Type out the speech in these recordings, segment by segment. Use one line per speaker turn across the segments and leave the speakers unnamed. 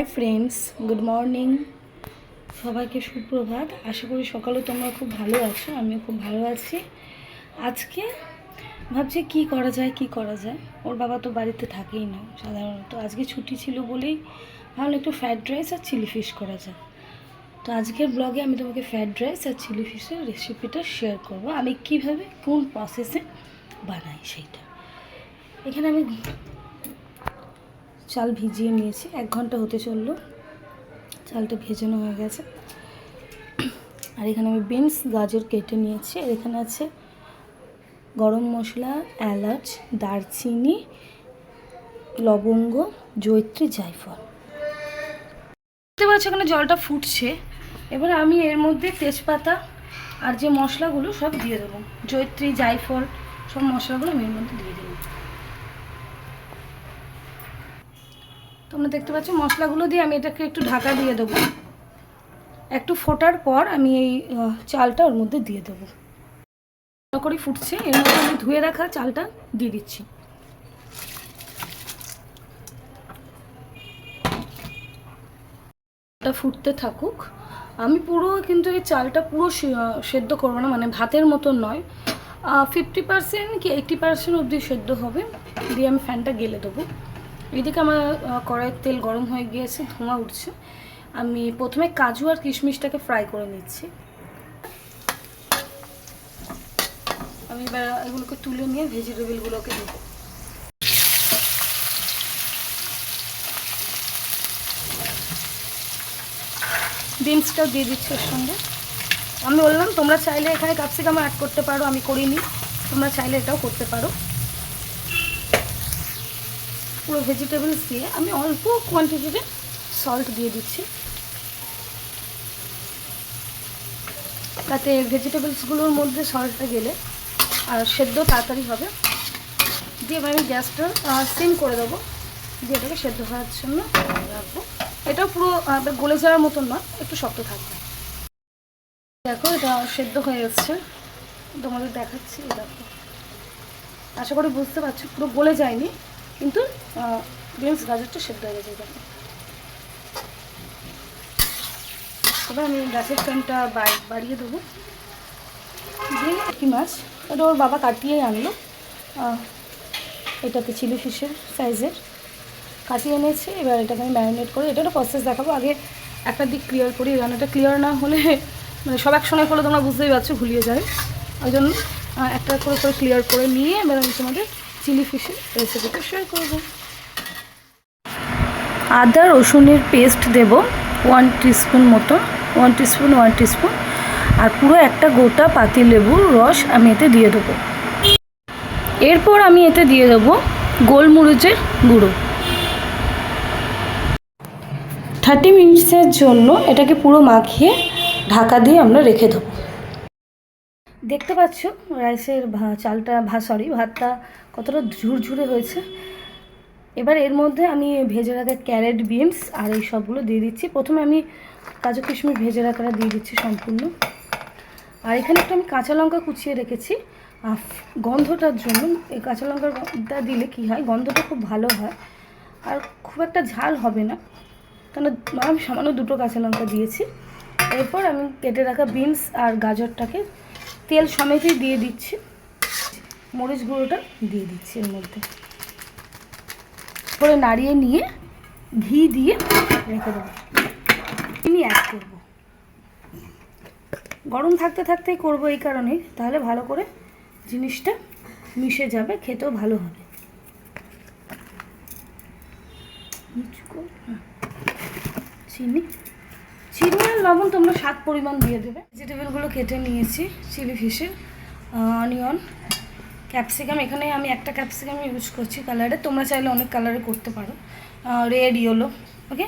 Hi friends good morning সবাইকে সুপ্রভাত। আশা করি সকালে তোমরা খুব ভালো আছো, আমিও খুব ভালো আছি। আজকে ভাবছি কি করা যায়, কি করা যায়? ওর বাবা তো বাড়িতে থাকেই না সাধারণত। আজকে ছুটি ছিল বলেই ভাবলাম একটু ফ্রায়েড রাইস আর চিলি ফিশ করা যায় তো আজকের ব্লগে আমি তোমাকে ফ্রায়েড রাইস আর চিলি ফিশের রেসিপিটা শেয়ার করব। আমি কীভাবে, কোন প্রসেসে বানাই সেইটা। এখানে আমি চাল ভিজিয়ে নিয়েছি, এক ঘণ্টা হতে চলল। চালটা ভেজানো হয়ে গেছে। আর এখানে আমি বিনস গাজর কেটে নিয়েছি। আর এখানে আছে গরম মশলা, এলাচ, দারচিনি, লবঙ্গ জৈত্রী জায়ফল। দেখতে পাচ্ছ এখানে জলটা ফুটছে। এবার আমি এর মধ্যে তেজপাতা আর যে মশলাগুলো সব দিয়ে দেবো। জৈত্রী জায়ফল সব মশলাগুলো আমি এর মধ্যে দিয়ে দেবো। তোমরা দেখতে পাচ্ছ, মশলাগুলো দিয়ে আমি এটাকে একটু ঢাকা দিয়ে দেবো। একটু ফোটার পর আমি এই চালটা ওর মধ্যে দিয়ে দেবো। ভালো করে ফুটছে, এর মধ্যে আমি ধুয়ে রাখা চালটা দিয়ে দিচ্ছি। চালটা ফুটতে থাকুক। আমি পুরো কিন্তু এই চালটা পুরো সেদ্ধ করব না মানে ভাতের মতন নয়। ফিফটি পার্সেন্ট কি এইটটি পার্সেন্ট অবধি সেদ্ধ হবে। দিয়ে আমি ফ্যানটা গেলে দেবো। এদিকে আমার কড়াইয়ের তেল গরম হয়ে গিয়েছে, ধোঁয়া উঠছে। আমি প্রথমে কাজু আর কিশমিশটাকে ফ্রাই করে নিচ্ছি। আমি এবার এগুলোকে তুলে নিয়ে ভেজিটেবলগুলোকে দেবো। বিনসটাও দিয়ে দিচ্ছি ওর সঙ্গে। আমি বললাম, তোমরা চাইলে এখানে ক্যাপসিকাম অ্যাড করতে পারো, আমি করিনি। তোমরা চাইলে এটাও করতে পারো। পুরো ভেজিটেবলস দিয়ে আমি অল্প কোয়ান্টিটিতে সল্ট দিয়ে দিচ্ছি। তাতে ভেজিটেবলসগুলোর মধ্যে সল্টটা গেলে আর সেদ্ধ তাড়াতাড়ি হবে। দিয়ে আমি গ্যাসটা সিম করে দেবো। দিয়ে এটাকে সেদ্ধ হওয়ার জন্য রাখব। এটা পুরো গলে যাওয়ার মতন না একটু শক্ত থাকবে। দেখো, এটা সেদ্ধ হয়ে এসছে। তোমাদের দেখাচ্ছি দেখো। আশা করি বুঝতে পারছ, পুরো গলে যায়নি। কিন্তু বিনস গাজরটা সেদ্ধ হয়ে গেছে দেখো তবে আমি গ্যাসের ফ্লেমটা বাড়িয়ে দেবো। কি মাছ? এটা ওর বাবা কাটিয়েই আনলো। এটাতে চিলি ফিশের সাইজের কাটিয়ে এনেছে। এবার এটাকে আমি ম্যারিনেট করে এটা একটা প্রসেস দেখাবো। আগে একটা দিক ক্লিয়ার করি রান্নাটা ক্লিয়ার না হলে মানে সব একসঙ্গে করলে তোমরা বুঝতেই পারছ, ভুলিয়ে যায় ওই জন্য একটা করে করে ক্লিয়ার করে নিয়ে এবার আমি তোমাদের চিলি ফিশের রেসিপিটা শেয়ার করব। আদা, রসুনের পেস্ট দেব ওয়ান টিস্পুন মতো ওয়ান টিস্পুন ওয়ান টিস্পুন আর পুরো একটা গোটা পাতি লেবুর রস আমি এতে দিয়ে দেবো। এরপর আমি এতে দিয়ে দেবো গোলমরিচের গুঁড়ো। থার্টি মিনিটসের জন্য এটাকে পুরো মাখিয়ে ঢাকা দিয়ে আমরা রেখে দেবো। দেখতে পাচ্ছ, রাইসের ভা- চালটা ভা সরি ভাতটা কতটা ঝুরঝুরে হয়েছে। এবার এর মধ্যে আমি ভেজে রাখা ক্যারেট বিনস আর এই সবগুলো দিয়ে দিচ্ছি। প্রথমে আমি কাজু কিশমিশ ভেজে রাখাটা দিয়ে দিচ্ছি সম্পূর্ণ। আর এখানে একটা আমি কাঁচা লঙ্কা কুচিয়ে রেখেছি। গন্ধটার জন্য এই কাঁচা লঙ্কাটা দিলে কি হয়, গন্ধটা খুব ভালো হয়। আর খুব একটা ঝাল হবে না। কেন আমি সামান্য দুটো কাঁচা লঙ্কা দিয়েছি। এরপর আমি কেটে রাখা বিনস আর গাজরটাকে তেল সমেতই দিয়ে দিচ্ছি। মরিচ গুঁড়োটা দিয়ে দিচ্ছি এর মধ্যে। করে নাড়িয়ে নিয়ে ঘি দিয়ে রেখে দেবো। চিনি অ্যাড করব। গরম থাকতে থাকতেই করব এই কারণেই তাহলে ভালো করে জিনিসটা মিশে যাবে, খেতেও ভালো হবে। হ্যাঁ। চিনি। চিনি আর লবণ তোমরা স্বাদ পরিমাণ দিয়ে দেবে। ভেজিটেবলগুলো কেটে নিয়েছি চিলি ফিশের অনিয়ন ক্যাপসিকাম এখানে আমি একটা ক্যাপসিকাম ইউজ করছি কালারে তোমরা চাইলে অনেক কালারে করতে পারো। রেড ইয়েলো ওকে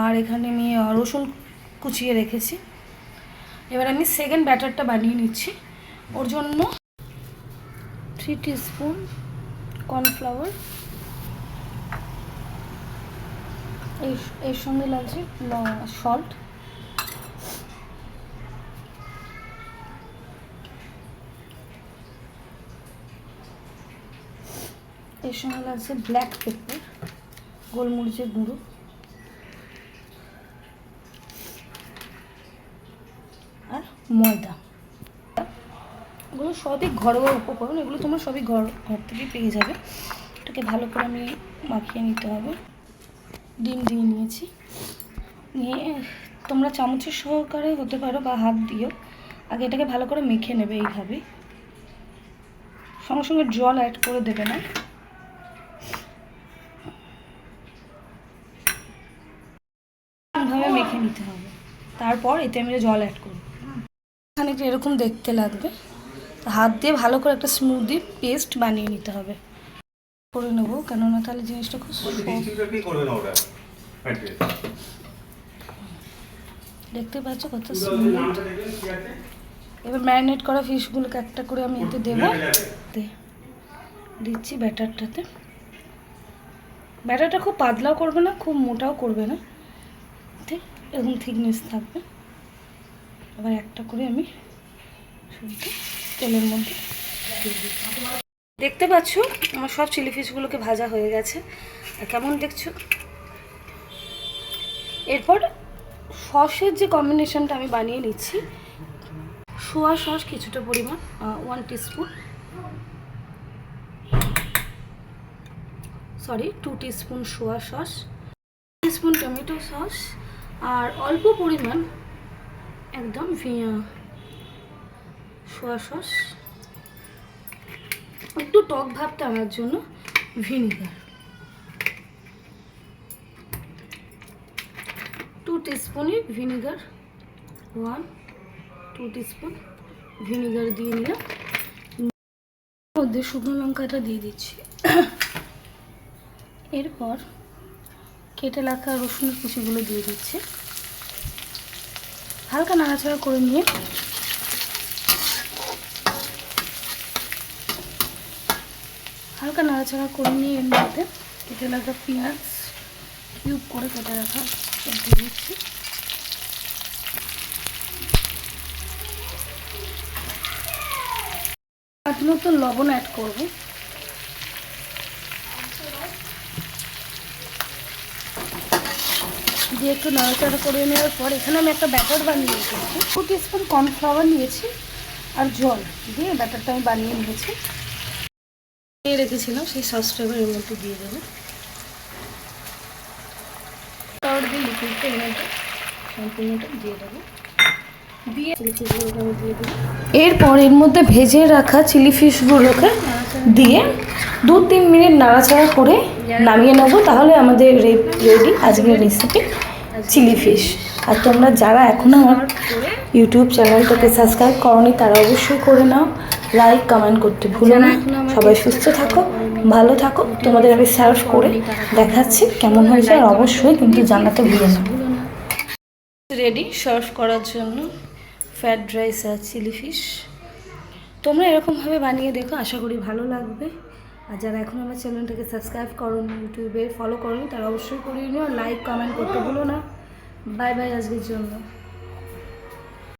আর এখানে আমি রসুন কুচিয়ে রেখেছি। এবার আমি সেকেন্ড ব্যাটারটা বানিয়ে নিচ্ছি। ওর জন্য থ্রি টিস্পুন কর্নফ্লাওয়ার এর এর সঙ্গে লাগছে সল্ট এর সঙ্গে লাগছে ব্ল্যাক পেপার গোলমরিচের গুঁড়ো। আর ময়দা। এগুলো সবই ঘরোয়া উপকরণ, এগুলো তোমরা সবই ঘর ঘর থেকেই পেয়ে যাবে। এটাকে ভালো করে আমি মাখিয়ে নিতে হবে। ডিম দিয়ে নিয়েছি। নিয়ে তোমরা চামচের সহকারে হতে পারো বা হাত দিও আগে এটাকে ভালো করে মেখে নেবে এইভাবেই। সঙ্গে সঙ্গে জল অ্যাড করে দেবে না। নিতে হবে। তারপর এতে আমি জল অ্যাড করব। খানিকটা এরকম দেখতে লাগবে। হাত দিয়ে ভালো করে একটা স্মুদি পেস্ট বানিয়ে নিতে হবে। করে নেব কেননা তাহলে জিনিসটা খুব দেখতে পাচ্ছ কত স্মুথ এবার ম্যারিনেট করা ফিশগুলোকে একটা করে আমি এতে দেবো। দিচ্ছি ব্যাটারটাতে ব্যাটারটা খুব পাতলাও করবে না খুব মোটাও করবে না। এরকম থিকনেস থাকবে। এবার একটা করে আমি তেলের মধ্যে দেখতে পাচ্ছ, আমার সব চিলি ফিশগুলোকে ভাজা হয়ে গেছে। আর কেমন দেখছ? এরপর সসের যে কম্বিনেশনটা আমি বানিয়ে নিচ্ছি, সোয়া সস কিছুটা পরিমাণ one teaspoon sorry two teaspoon soya sauce. Teaspoon tomato sauce. আর অল্প পরিমাণ একদম সোয়া সস। একটু টক ভাবটা আনার জন্য vinegar. Two টিস্পুনই vinegar one two teaspoon vinegar দিয়ে নিলাম। মধ্যে শুকনো লঙ্কাটা দিয়ে দিচ্ছি। এরপর কেটে রাখা রসুনের কুচিগুলো দিয়ে দিচ্ছি। হালকা নাড়াচাড়া করে নিয়ে হালকা নাড়াচাড়া করে নিয়ে এর মধ্যে কেটে রাখা পেঁয়াজ কিউব করে কেটে রাখা দিয়ে দিচ্ছি। মতো লবণ অ্যাড করব। দিয়ে একটু নাড়াচাড়া করে নেওয়ার পর এখানে আমি একটা ব্যাটার বানিয়ে রেখেছি টু টিস্পুন কর্নফ্লাওয়ার নিয়েছি আর জল দিয়ে ব্যাটারটা আমি বানিয়ে নিয়েছি। রেখেছিলাম, সেই সসটা এবার এর মধ্যে দিয়ে দেবো। তারপর দিয়ে লিকুইডটা এর মধ্যে সম্পূর্ণটা দিয়ে দেবো। এরপর এর মধ্যে ভেজে রাখা চিলি ফিশগুলোকে দিয়ে দু তিন মিনিট নাড়াচাড়া করে নামিয়ে নেব। তাহলে আমাদের রেডি আজকের রেসিপি চিলি ফিশ। আর তোমরা যারা এখনও আমার ইউটিউব চ্যানেলটাকে সাবস্ক্রাইব করনি, তারা অবশ্যই করে নাও। লাইক কমেন্ট করতে ভুলো না। সবাই সুস্থ থাকো, ভালো থাকো। তোমাদের আমি সার্ভ করে দেখাচ্ছি কেমন হয়েছে। আর অবশ্যই কিন্তু জানাতে ভুলো না। রেডি সার্ভ করার জন্য। ফ্রায়েড রাইস আর চিলি ফিশ তোমরা এরকমভাবে বানিয়ে দেখো, আশা করি ভালো লাগবে। আর যারা এখন আমার চ্যানেলটাকে সাবস্ক্রাইব করো ইউটিউবে ফলো করো তারা অবশ্যই করিয়ে নিও। লাইক কমেন্ট করতে ভুলো না। বাই বাই আজকের জন্য।